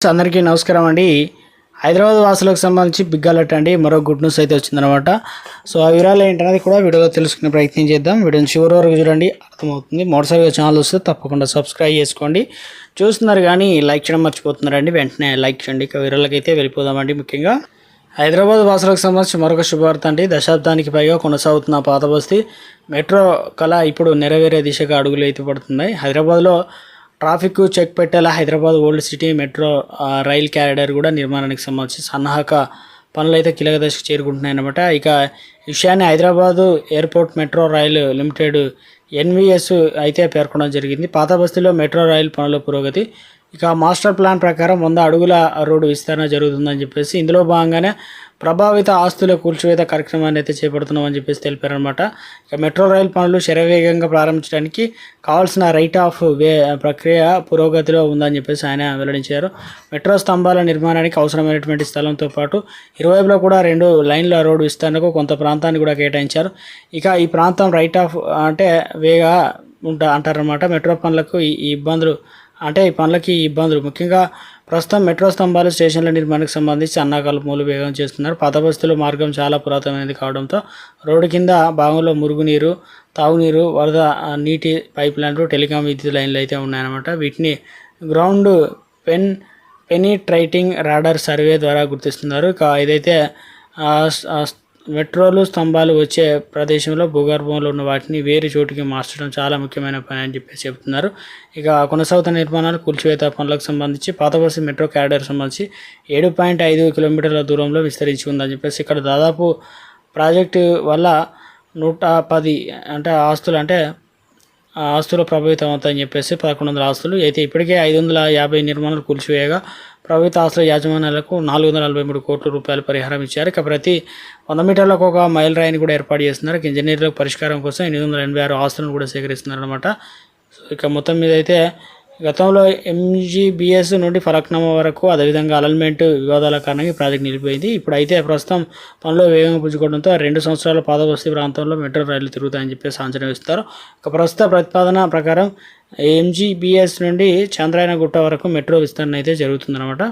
అందరికీ నమస్కారం అండి. హైదరాబాద్ వాసులకు సంబంధించి బిగ్ అలర్ట్ అండి. మరో గుడ్ న్యూస్ అయితే వచ్చిందనమాట సో ఆ వివరాలు ఏంటనేది కూడా వీడియోలో తెలుసుకునే ప్రయత్నం చేద్దాం. వీడియోని చివరి వరకు చూడండి అర్థమవుతుంది. మొదటిసారిగా ఛానల్ వస్తే తప్పకుండా సబ్స్క్రైబ్ చేసుకోండి. చూస్తున్నారు కానీ లైక్ చేయడం మర్చిపోతున్నారండి. వెంటనే లైక్ చేయండి. ఇక వివరాలకి అయితే వెళ్ళిపోదామండి ముఖ్యంగా. హైదరాబాద్ వాసులకు సంబంధించి మరొక శుభవార్త అండి. దశాబ్దానికి పైగా కొనసాగుతున్న పాత బస్తీ. మెట్రో కళ ఇప్పుడు నెరవేరే దిశగా అడుగులు అయితే పడుతున్నాయి. హైదరాబాద్లో traffic check పెట్టేలా Hyderabad old city metro rail corridor కూడా నిర్మాణానికి సంబంధించి సన్నాహక పనులు అయితే కీలక దశకు చేరుకుంటున్నాయన్నమాట. ఇక విషయాన్ని Hyderabad airport metro rail limited NVS అయితే పేర్కొనడం జరిగింది. పాత బస్తీలో మెట్రో రైలు పనుల పురోగతి ఇక మాస్టర్ ప్లాన్ ప్రకారం వంద అడుగుల రోడ్డు విస్తరణ జరుగుతుందని చెప్పేసి ఇందులో భాగంగానే ప్రభావిత ఆస్తుల కూల్చివేత కార్యక్రమాన్ని అయితే చేపడుతున్నామని చెప్పేసి తెలిపారనమాట ఇక మెట్రో రైలు పనులు శరవేగంగా ప్రారంభించడానికి కావాల్సిన రైట్ ఆఫ్ వే ప్రక్రియ పురోగతిలో ఉందని చెప్పేసి ఆయన వెల్లడించారు. మెట్రో స్తంభాల నిర్మాణానికి అవసరమైనటువంటి స్థలంతో పాటు ఇరువైపులో కూడా రెండు లైన్ల రోడ్డు విస్తరణకు కొంత ప్రాంతాన్ని కూడా కేటాయించారు. ఇక ఈ ప్రాంతం రైట్ ఆఫ్ అంటే వేగా ఉంటా అంటారనమాట మెట్రో పనులకు ఈ ఇబ్బందులు అంటే ఈ పనులకి ఇబ్బందులు. ముఖ్యంగా ప్రస్తుతం మెట్రో స్తంభాలు స్టేషన్ల నిర్మాణానికి సంబంధించి అన్నాకాలు మూలు వేగం చేస్తున్నారు. పాత మార్గం చాలా పురాతనమైనది కావడంతో రోడ్డు కింద భాగంలో మురుగునీరు తాగునీరు వరద నీటి పైప్ లైన్లు టెలికాం విద్యుత్ లైన్లు అయితే ఉన్నాయన్నమాట. వీటిని ground pen penetrating radar survey ద్వారా గుర్తిస్తున్నారు. ఇక ఇదైతే మెట్రోలు స్తంభాలు వచ్చే ప్రదేశంలో భూగర్భంలో ఉన్న వాటిని వేరే చోటుకి మార్చడం చాలా ముఖ్యమైన పని అని చెప్పేసి చెబుతున్నారు ఇక కొనసాగుతున్న నిర్మాణాలు కూల్చివేత పనులకు సంబంధించి పాతబస్సు మెట్రో క్యారిడర్ సంబంధించి ఏడు పాయింట్ ఐదు కిలోమీటర్ల దూరంలో విస్తరించి ఉందని చెప్పేసి ఇక్కడ దాదాపు ప్రాజెక్టు వల్ల నూట పది అంటే ఆస్తులు అంటే ఆస్తులు ప్రభావితం అవుతాయని చెప్పేసి పదకొండు వందల ఆస్తులు అయితే ఇప్పటికే ఐదు వందల యాభై నిర్మాణాలు కూల్చివేయగా ప్రభుత్వ ఆస్తుల యాజమాన్యాలకు నాలుగు వందల నలభై మూడు కోట్ల రూపాయల పరిహారం ఇచ్చారు. ఇక ప్రతి వంద మీటర్లకు ఒక మైల్ రాయిని కూడా ఏర్పాటు చేస్తున్నారు. ఇంజనీర్లకు పరిష్కారం కోసం ఎనిమిది వందల ఎనభై ఆరు ఆస్తులను కూడా సేకరిస్తున్నారు అనమాట ఇక మొత్తం మీద అయితే గతంలో ఎంజీబీఎస్ నుండి ఫరక్నామా వరకు అదేవిధంగా అలైన్మెంట్ వివాదాల కారణంగా ఈ ప్రాజెక్ట్ నిలిపోయింది ఇప్పుడు అయితే ప్రస్తుతం పనులు వేగంగా పుంజుకోవడంతో రెండు సంవత్సరాల పాదబస్తీ ప్రాంతంలో మెట్రో రైళ్ళు తిరుగుతాయని చెప్పేసి అంచనా వేస్తారు ప్రస్తుత ప్రతిపాదన ప్రకారం ఎంజీబీఎస్ నుండి చంద్రాయన గుట్ట వరకు మెట్రో విస్తరణ అయితే జరుగుతుందన్నమాట.